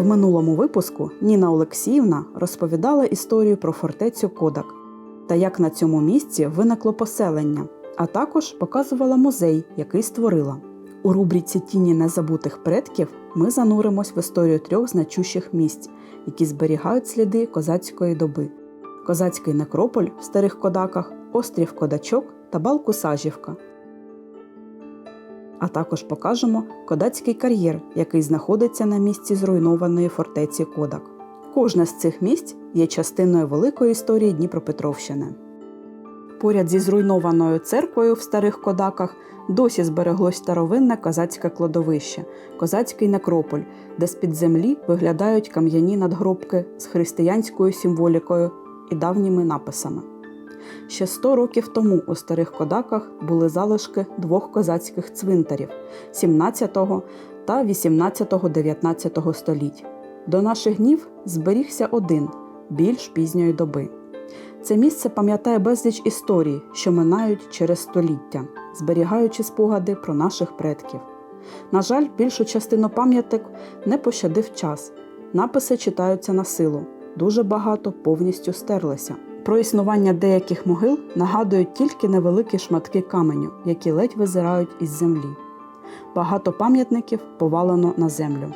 В минулому випуску Ніна Олексіївна розповідала історію про фортецю Кодак та як на цьому місці виникло поселення, а також показувала музей, який створила. У рубриці Тіні незабутих предків ми зануримось в історію трьох значущих місць, які зберігають сліди козацької доби: козацький некрополь в старих кодаках, острів Кодачок та балку Сажівка. А також покажемо кодацький кар'єр, який знаходиться на місці зруйнованої фортеці Кодак. Кожне з цих місць є частиною великої історії Дніпропетровщини. Поряд зі зруйнованою церквою в старих кодаках досі збереглось старовинне козацьке кладовище, козацький некрополь, де з-під землі виглядають кам'яні надгробки з християнською символікою і давніми написами. Ще 100 років тому у старих кодаках були залишки двох козацьких цвинтарів 17 та 18-19 століть. До наших днів зберігся один більш пізньої доби. Це місце пам'ятає безліч історій, що минають через століття, зберігаючи спогади про наших предків. На жаль, більшу частину пам'яток не пощадив час. Написи читаються на силу, дуже багато повністю стерлися. Про існування деяких могил нагадують тільки невеликі шматки каменю, які ледь визирають із землі. Багато пам'ятників повалено на землю.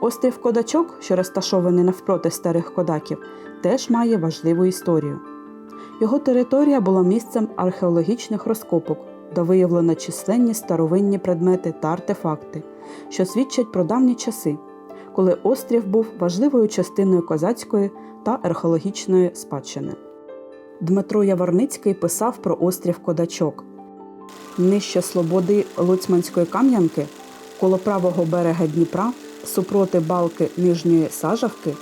Острів Кодачок, що розташований навпроти старих кодаків, теж має важливу історію. Його територія була місцем археологічних розкопок, де виявлено численні старовинні предмети та артефакти, що свідчать про давні часи, коли острів був важливою частиною козацької та археологічної спадщини. Дмитро Яворницький писав про острів Кодачок. Нижче слободи Луцьманської Кам'янки, коло правого берега Дніпра, супроти балки Нижньої Сажавки,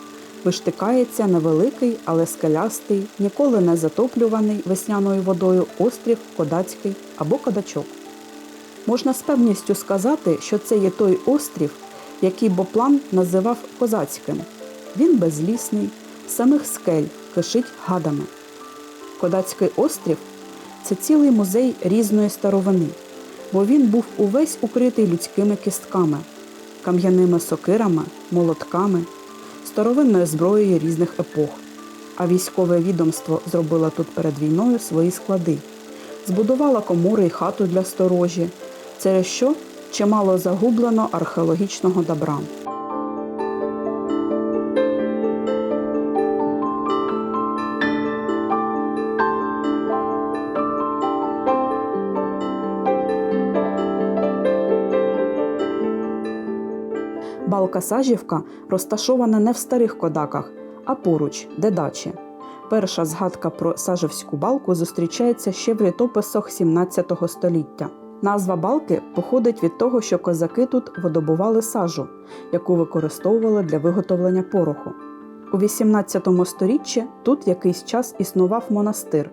виштикається невеликий, але скелястий, ніколи не затоплюваний весняною водою острів Кодацький або Кодачок. Можна з певністю сказати, що це є той острів, який Боплан називав козацьким. Він безлісний, самих скель кишить гадами. Кодацький острів це цілий музей різної старовини, бо він був увесь укритий людськими кістками, кам'яними сокирами, молотками, старовинною зброєю різних епох. А військове відомство зробило тут перед війною свої склади, збудувало комори й хату для сторожі, через що чимало загублено археологічного добра. Балка Сажівка розташована не в старих кодаках, а поруч, де дачі. Перша згадка про Сажівську балку зустрічається ще в літописах 17 століття. Назва балки походить від того, що козаки тут видобували сажу, яку використовували для виготовлення пороху. У 18 сторіччі тут якийсь час існував монастир,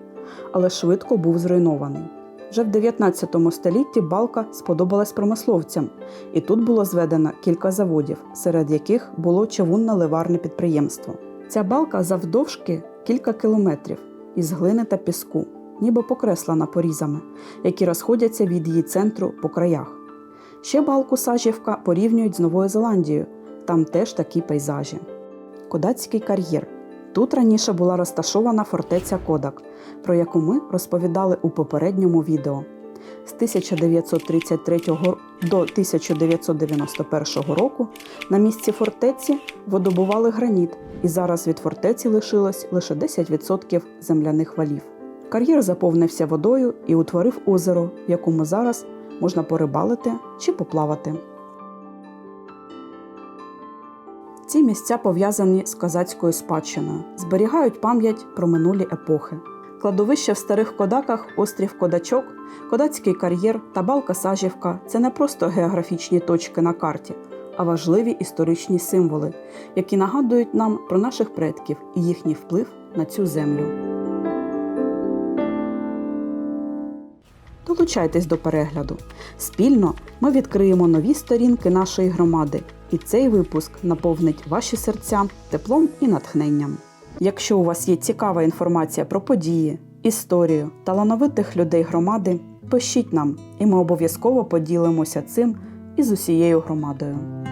але швидко був зруйнований. Вже в 19 столітті балка сподобалась промисловцям, і тут було зведено кілька заводів, серед яких було чавунно-ливарне підприємство. Ця балка завдовжки кілька кілометрів із глини та піску, ніби покреслена порізами, які розходяться від її центру по краях. Ще балку Сажівка порівнюють з Новою Зеландією, там теж такі пейзажі. Кодацький кар'єр. Тут раніше була розташована фортеця Кодак, про яку ми розповідали у попередньому відео. З 1933 до 1991 року на місці фортеці видобували граніт, і зараз від фортеці лишилось лише 10% земляних валів. Кар'єр заповнився водою і утворив озеро, в якому зараз можна порибалити чи поплавати. Ці місця пов'язані з козацькою спадщиною, зберігають пам'ять про минулі епохи. Кладовище в старих кодаках, острів Кодачок, Кодацький кар'єр та балка Сажівка це не просто географічні точки на карті, а важливі історичні символи, які нагадують нам про наших предків і їхній вплив на цю землю. Долучайтесь до перегляду. Спільно ми відкриємо нові сторінки нашої громади, і цей випуск наповнить ваші серця теплом і натхненням. Якщо у вас є цікава інформація про події, історію талановитих людей громади, пишіть нам, і ми обов'язково поділимося цим із усією громадою.